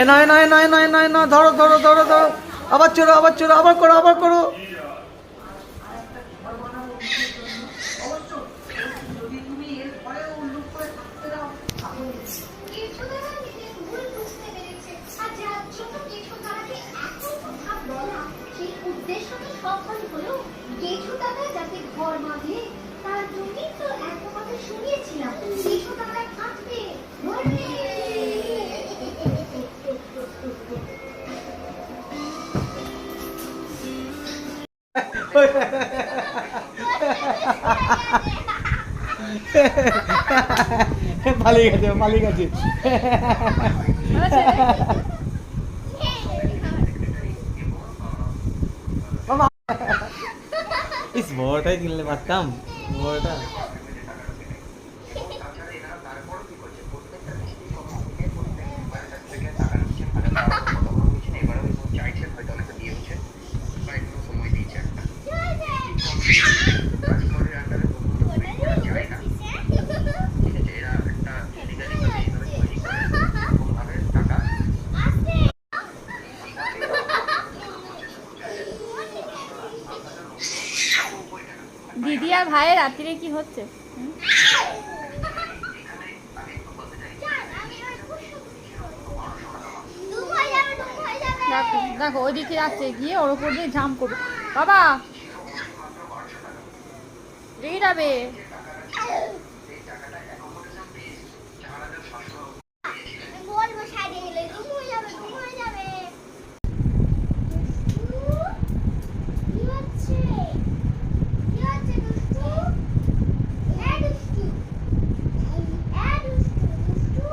এ নয় নয় নয় নয় নয় নয়, ধরো ধরো ধরো ধরো। আবার চলো আবার চলো আবার করো আবার করো। উদ্দেশ্য যাতে ঘর বাঁধে পালিয়ে গেছে পালিয়ে গেছে ইস বড়টাই কিনলে পারতাম বড়টা। দিদি আর ভাইয়ের রাত্রিরে কি হচ্ছে? দেখো দেখো ওইদিকে যাচ্ছে গিয়ে ওর উপর দিয়ে জাম্প করবে। বাবা! দুষ্টু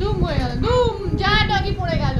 দুম হয়ে গেল। দুম যা ডগি পড়ে গেল।